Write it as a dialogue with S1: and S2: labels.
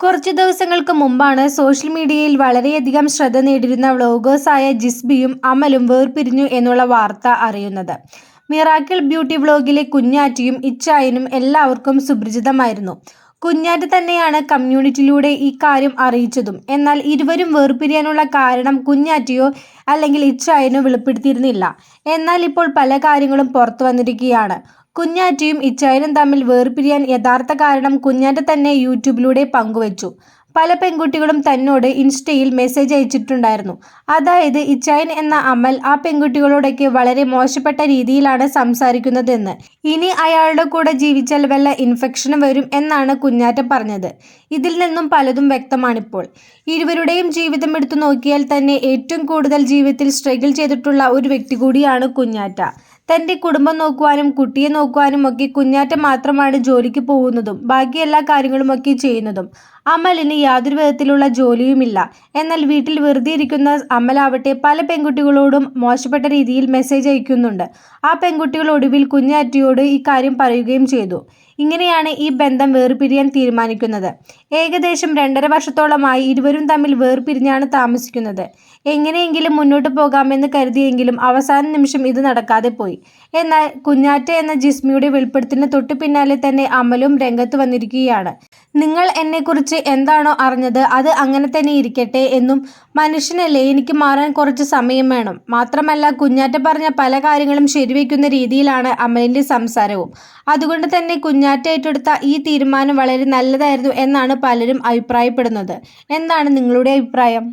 S1: കുറച്ച് ദിവസങ്ങൾക്ക് മുമ്പാണ് സോഷ്യൽ മീഡിയയിൽ വളരെയധികം ശ്രദ്ധ നേടിയിരുന്ന വ്ളോഗേഴ്സായ ജിസ്ബിയും അമലും വേർപിരിഞ്ഞു എന്നുള്ള വാർത്ത അറിയുന്നത്. മിറാക്കിൾ ബ്യൂട്ടി വ്ളോഗിലെ കുഞ്ഞാറ്റിയും ഇച്ചായനും എല്ലാവർക്കും സുപരിചിതമായിരുന്നു. കുഞ്ഞാറ്റ് തന്നെയാണ് കമ്മ്യൂണിറ്റിയിലൂടെ ഈ കാര്യം അറിയിച്ചതും. എന്നാൽ ഇരുവരും വേർപിരിയാനുള്ള കാരണം കുഞ്ഞാറ്റിയോ അല്ലെങ്കിൽ ഇച്ചായനോ വെളിപ്പെടുത്തിയിരുന്നില്ല. എന്നാൽ ഇപ്പോൾ പല കാര്യങ്ങളും പുറത്തു വന്നിരിക്കുകയാണ്. കുഞ്ഞാറ്റയും ഇച്ചായനും തമ്മിൽ വേർപിരിയാൻ യഥാർത്ഥ കാരണം കുഞ്ഞാറ്റ തന്നെ യൂട്യൂബിലൂടെ പങ്കുവച്ചു. പല പെൺകുട്ടികളും തന്നോട് ഇൻസ്റ്റയിൽ മെസ്സേജ് അയച്ചിട്ടുണ്ടായിരുന്നു. അതായത് ഇച്ചായൻ എന്ന അമൽ ആ പെൺകുട്ടികളോടൊക്കെ വളരെ മോശപ്പെട്ട രീതിയിലാണ് സംസാരിക്കുന്നതെന്ന്. ഇനി അയാളുടെ കൂടെ ജീവിച്ചാൽ വല്ല ഇൻഫെക്ഷനും വരും എന്നാണ് കുഞ്ഞാറ്റ പറഞ്ഞത്. ഇതിൽ നിന്നും പലതും വ്യക്തമാണിപ്പോൾ. ഇരുവരുടെയും ജീവിതം എടുത്തു നോക്കിയാൽ തന്നെ ഏറ്റവും കൂടുതൽ ജീവിതത്തിൽ സ്ട്രഗിൾ ചെയ്തിട്ടുള്ള ഒരു വ്യക്തി കൂടിയാണ് കുഞ്ഞാറ്റ. തന്റെ കുടുംബം നോക്കുവാനും കുട്ടിയെ നോക്കുവാനും ഒക്കെ കുഞ്ഞാറ്റ മാത്രമാണ് ജോലിക്ക് പോകുന്നതും ബാക്കി എല്ലാ കാര്യങ്ങളുമൊക്കെ ചെയ്യുന്നതും. അമലിന് യാതൊരു വിധത്തിലുള്ള ജോലിയുമില്ല. എന്നാൽ വീട്ടിൽ വെറുതെ ഇരിക്കുന്ന അമലാവട്ടെ പല പെൺകുട്ടികളോടും മോശപ്പെട്ട രീതിയിൽ മെസ്സേജ് അയക്കുന്നുണ്ട്. ആ പെൺകുട്ടികൾ ഒടുവിൽ കുഞ്ഞാറ്റയോട് ഈ കാര്യം പറയുകയും ചെയ്തു. ഇങ്ങനെയാണ് ഈ ബന്ധം വേർപിരിയാൻ തീരുമാനിക്കുന്നത്. ഏകദേശം രണ്ടര വർഷത്തോളമായി ഇരുവരും തമ്മിൽ വേർപിരിഞ്ഞാണ് താമസിക്കുന്നത്. എങ്ങനെയെങ്കിലും മുന്നോട്ട് പോകാമെന്ന് കരുതിയെങ്കിലും അവസാന നിമിഷം ഇത് നടക്കാതെ പോയി. എന്നാൽ കുഞ്ഞാറ്റ എന്ന ജിസ്മിയുടെ വെളിപ്പെടുത്തിന് തൊട്ടു പിന്നാലെ തന്നെ അമലും രംഗത്ത് വന്നിരിക്കുകയാണ്. നിങ്ങൾ എന്നെക്കുറിച്ച് എന്താണോ അറിഞ്ഞത് അത് അങ്ങനെ തന്നെ ഇരിക്കട്ടെ എന്നും മനുഷ്യനല്ലേ എനിക്ക് മാറാൻ കുറച്ച് സമയം വേണം. മാത്രമല്ല കുഞ്ഞാറ്റ പറഞ്ഞ പല കാര്യങ്ങളും ശരിവെക്കുന്ന രീതിയിലാണ് അമലിന്റെ സംസാരവും. അതുകൊണ്ട് തന്നെ കുഞ്ഞാറ്റ ഏറ്റെടുത്ത ഈ തീരുമാനം വളരെ നല്ലതായിരുന്നു എന്നാണ് പലരും അഭിപ്രായപ്പെടുന്നത്. എന്താണ് നിങ്ങളുടെ അഭിപ്രായം?